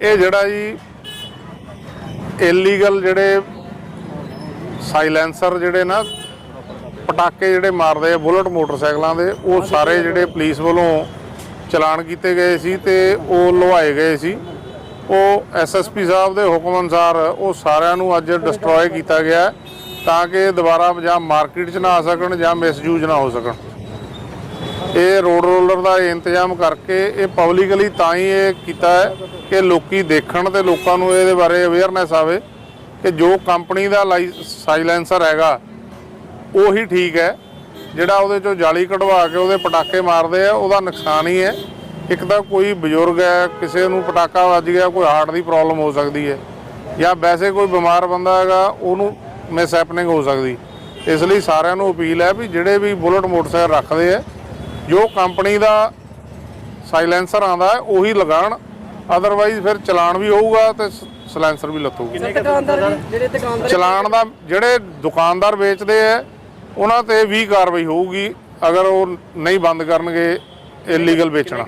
ਇਹ ਜਿਹੜਾ ਜੀ ਇਲੀਗਲ ਜਿਹੜੇ ਸਾਇਲੈਂਸਰ ਜਿਹੜੇ ਨਾ ਪਟਾਕੇ ਜਿਹੜੇ ਮਾਰਦੇ ਆ ਬੁਲਟ ਮੋਟਰਸਾਈਕਲਾਂ ਦੇ ਉਹ ਸਾਰੇ ਜਿਹੜੇ ਪੁਲਿਸ ਵੱਲੋਂ ਚਲਾਨ ਕੀਤੇ ਗਏ ਸੀ ਤੇ ਉਹ ਲਵਾਏ ਗਏ ਸੀ। ਉਹ ਐਸਐਸਪੀ ਸਾਹਿਬ ਦੇ ਹੁਕਮ ਅਨੁਸਾਰ ਉਹ ਸਾਰਿਆਂ ਨੂੰ ਅੱਜ ਡਿਸਟਰੋਏ ਕੀਤਾ ਗਿਆ ਤਾਂ ਕਿ ਦੁਬਾਰਾ ਜਾਂ ਮਾਰਕੀਟ 'ਚ ਨਾ ਆ ਸਕਣ ਜਾਂ ਮਿਸਯੂਜ਼ ਨਾ ਹੋ ਸਕਣ। ਇਹ ਰੋਡ ਰੋਲਰ ਦਾ ਇੰਤਜ਼ਾਮ ਕਰਕੇ ਇਹ ਪਬਲਿਕਲੀ ਤਾਂ ਹੀ ਇਹ ਕੀਤਾ ਹੈ ਕਿ ਲੋਕੀ ਦੇਖਣ ਤੇ ਲੋਕਾਂ ਨੂੰ ਇਹਦੇ ਬਾਰੇ ਅਵੇਅਰਨੈਸ ਆਵੇ ਕਿ ਜੋ ਕੰਪਨੀ ਦਾ ਸਾਇਲੈਂਸਰ ਹੈਗਾ, ਉਹੀ ਠੀਕ ਹੈ। ਜਿਹੜਾ ਉਹਦੇ ਚੋਂ ਜਾਲੀ ਕਢਵਾ ਕੇ ਉਹਦੇ ਪਟਾਕੇ ਮਾਰਦੇ ਆ, ਉਹਦਾ ਨੁਕਸਾਨ ਹੀ ਹੈ। ਇੱਕ ਤਾਂ ਕੋਈ ਬਜ਼ੁਰਗ ਹੈ, ਕਿਸੇ ਨੂੰ ਪਟਾਕਾ ਵੱਜ ਗਿਆ, ਕੋਈ ਹਾਰਟ ਦੀ ਪ੍ਰੋਬਲਮ ਹੋ ਸਕਦੀ ਹੈ ਜਾਂ ਵੈਸੇ ਕੋਈ ਬਿਮਾਰ ਬੰਦਾ ਹੈਗਾ, ਉਹਨੂੰ ਮਿਸ ਹੈਪਨਿੰਗ ਹੋ ਸਕਦੀ। ਇਸ ਲਈ ਸਾਰਿਆਂ ਨੂੰ ਅਪੀਲ ਹੈ ਵੀ ਜਿਹੜੇ ਵੀ ਬੁਲਟ ਮੋਟਰਸਾਈਕਲ ਰੱਖਦੇ ਆ ਜੋ ਕੰਪਨੀ ਦਾ ਸਾਇਲੈਂਸਰ ਆਂਦਾ ਹੈ ਉਹੀ ਲਗਾਉਣ ਅਦਰਵਾਈਜ਼ ਫਿਰ ਚਲਾਨ ਵੀ ਹੋਊਗਾ ਤੇ ਸਾਇਲੈਂਸਰ ਵੀ ਲੱਥੂਗੀ ਦੁਕਾਨਦਾਰ ਜਿਹੜੇ ਦੁਕਾਨਦਾਰ ਚਲਾਨ ਦਾ ਜਿਹੜੇ ਦੁਕਾਨਦਾਰ ਵੇਚਦੇ ਆ ਉਹਨਾਂ ਤੇ ਵੀ ਕਾਰਵਾਈ ਹੋਊਗੀ ਅਗਰ ਉਹ ਨਹੀਂ ਬੰਦ ਕਰਨਗੇ ਇਲੀਗਲ ਵੇਚਣਾ।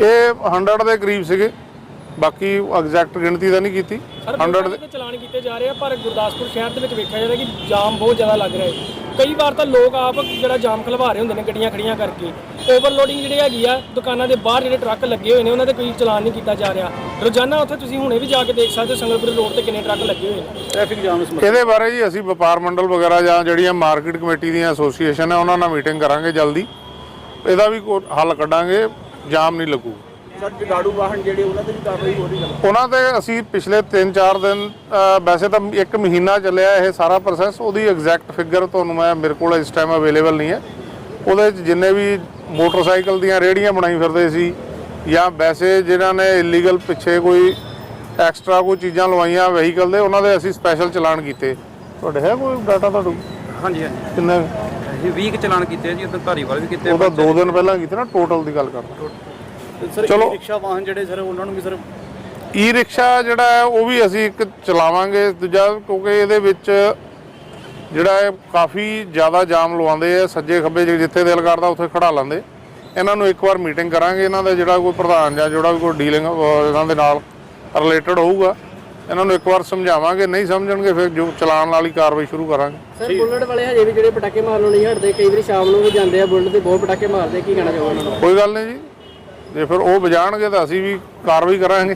ਇਹ 100 ਦੇ ਕਰੀਬ ਸੀਗੇ। ਬਾਕੀ ਐਗਜ਼ੈਕਟ ਗਿਣਤੀ ਤਾਂ ਨਹੀਂ ਕੀਤੀ। 100 ਦੇ ਦੇ ਚਲਾਨ ਕੀਤੇ ਜਾ ਰਹੇ ਆ ਪਰ ਗੁਰਦਾਸਪੁਰ ਸ਼ਹਿਰ ਦੇ ਵਿੱਚ ਵੇਖਿਆ ਜਾਂਦਾ ਕਿ ਜਾਮ ਬਹੁਤ ਜ਼ਿਆਦਾ ਲੱਗ ਰਿਹਾ ਹੈ। ਕਈ ਵਾਰ ਤਾਂ ਲੋਕ ਆਪ ਜਿਹੜਾ ਜਾਮ ਖਲਵਾ ਰਹੇ ਹੁੰਦੇ ਨੇ ਗੱਡੀਆਂ ਖੜੀਆਂ ਕਰਕੇ। ਓਵਰਲੋਡਿੰਗ ਜਿਹੜੀ ਹੈਗੀ ਆ ਦੁਕਾਨਾਂ ਦੇ ਬਾਹਰ ਜਿਹੜੇ ਟਰੱਕ ਲੱਗੇ ਹੋਏ ਨੇ ਉਹਨਾਂ ਤੇ ਕੋਈ ਚਲਾਨ ਨਹੀਂ ਕੀਤਾ ਜਾ ਰਿਹਾ। ਰੋਜ਼ਾਨਾ ਉੱਥੇ ਤੁਸੀਂ ਹੁਣੇ ਵੀ ਜਾ ਕੇ ਦੇਖ ਸਕਦੇ ਹੋ ਸੰਗਲਪੁਰ ਰੋਡ ਤੇ ਕਿੰਨੇ ਟਰੱਕ ਲੱਗੇ ਹੋਏ ਨੇ। ਟ੍ਰੈਫਿਕ ਜਾਮ ਇਸ ਇਹਦੇ ਬਾਰੇ ਜੀ ਅਸੀਂ ਵਪਾਰ ਮੰਡਲ ਵਗੈਰਾ ਜਾਂ ਜਿਹੜੀਆਂ ਮਾਰਕੀਟ ਕਮੇਟੀ ਦੀਆਂ ਐਸੋਸੀਏਸ਼ਨ ਹੈ ਉਹਨਾਂ ਨਾਲ ਮੀਟਿੰਗ ਕਰਾਂਗੇ ਜਲਦੀ। ਇਹਦਾ ਵੀ ਕੋਈ ਹੱਲ ਕੱਢਾਂਗੇ ਜਾਮ ਨਹੀਂ ਲੱਗੂ। ਸਰ ਜਗਾੜੂ ਵਾਹਨ ਜਿਹੜੇ ਉਹਨਾਂ ਤੇ ਵੀ ਕਾਰਵਾਈ ਹੋ ਰਹੀ ਹੈ। ਉਹਨਾਂ ਤੇ ਅਸੀਂ ਪਿਛਲੇ 3-4 ਦਿਨ ਅ, ਵੈਸੇ ਤਾਂ ਇੱਕ ਮਹੀਨਾ ਚੱਲਿਆ ਇਹ ਸਾਰਾ ਪ੍ਰੋਸੈਸ ਉਹਦੀ ਐਗਜ਼ੈਕਟ ਫਿਗਰ ਤੁਹਾਨੂੰ ਮੈਂ ਮੇਰੇ ਕੋਲ ਇਸ ਟਾਈਮ ਅਵੇਲੇਬਲ ਨਹੀਂ ਹੈ। ਉਹਦੇ 'ਚ ਜਿੰਨੇ ਵੀ ਮੋਟਰਸਾਈਕਲ ਦੀਆਂ ਰੇੜੀਆਂ ਬਣਾਈ ਫਿਰਦੇ ਸੀ ਜਾਂ ਵੈਸੇ ਜਿਨ੍ਹਾਂ ਨੇ ਇਲੀਗਲ ਪਿੱਛੇ ਕੋਈ ਐਕਸਟਰਾ ਕੋਈ ਚੀਜ਼ਾਂ ਲਵਾਈਆਂ ਵਹੀਕਲ ਦੇ ਉਹਨਾਂ ਦੇ ਅਸੀਂ ਸਪੈਸ਼ਲ ਚਲਾਨ ਕੀਤੇ। ਤੁਹਾਡੇ ਹੈ ਕੋਈ ਡਾਟਾ ਤੁਹਾਡੇ ਕੋਲ? ਹਾਂਜੀ ਹਾਂਜੀ। ਕਿੰਨੇ? ਇਹ 20 ਕੁ ਚਲਾਨ ਕੀਤੇ ਆ ਜੀ ਉਦੋਂ ਧਾਰੀਵਾਲ ਵੀ ਕੀਤੇ ਆ। ਉਹਦਾ 2 ਦਿਨ ਪਹਿਲਾਂ ਕੀਤੇ ਨਾ ਟੋਟਲ ਦੀ ਗੱਲ ਕਰਦਾ ਸਰ ਚਲੋ। ਰਿਕਸ਼ਾ ਵਾਹਨ ਜਿਹੜੇ ਸਰ ਉਹਨਾਂ ਨੂੰ ਵੀ ਸਰ ਈ ਰਿਕਸ਼ਾ ਜਿਹੜਾ ਹੈ ਉਹ ਵੀ ਅਸੀਂ ਇੱਕ ਚਲਾਵਾਂਗੇ। ਦੂਜਾ ਕਿਉਂਕਿ ਇਹਦੇ ਵਿੱਚ ਜਿਹੜਾ ਹੈ ਕਾਫੀ ਜ਼ਿਆਦਾ ਜਾਮ ਲਵਾਉਂਦੇ ਆ ਸੱਜੇ ਖੱਬੇ ਜਿੱਥੇ ਦਿਲ ਕਰਦਾ ਉੱਥੇ ਖੜਾ ਲੈਂਦੇ। ਇਹਨਾਂ ਨੂੰ ਇੱਕ ਵਾਰ ਮੀਟਿੰਗ ਕਰਾਂਗੇ। ਇਹਨਾਂ ਦਾ ਜਿਹੜਾ ਕੋਈ ਪ੍ਰਧਾਨ ਜਾਂ ਜਿਹੜਾ ਵੀ ਕੋਈ ਡੀਲਿੰਗ ਇਹਨਾਂ ਦੇ ਨਾਲ ਰਿਲੇਟਡ ਹੋਊਗਾ ਇਹਨਾਂ ਨੂੰ ਇੱਕ ਵਾਰ ਸਮਝਾਵਾਂਗੇ। ਨਹੀਂ ਸਮਝਣਗੇ ਫਿਰ ਜੋ ਚਲਾਨ ਵਾਲੀ ਕਾਰਵਾਈ ਸ਼ੁਰੂ ਕਰਾਂਗੇ। ਸਰ ਬੁਲਟ ਵਾਲੇ ਹਜੇ ਵੀ ਜਿਹੜੇ ਪਟਾਕੇ ਮਾਰਨੋਂ ਨਹੀਂ ਹਟਦੇ ਕਈ ਵਾਰੀ ਸ਼ਾਮ ਨੂੰ ਵੀ ਜਾਂਦੇ ਆ ਬੁਲਟ ਤੇ ਬਹੁਤ ਪਟਾਕੇ ਮਾਰਦੇ ਕੀ ਕਹਿਣਾ ਚਾਹੋਗੇ ਉਹਨਾਂ ਨੂੰ? ਕੋਈ ਗੱਲ ਨਹੀਂ ਜੀ। ਜੇ ਫਿਰ ਉਹ ਵਜਾਣਗੇ ਤਾਂ ਅਸੀਂ ਵੀ ਕਾਰਵਾਈ ਕਰਾਂਗੇ।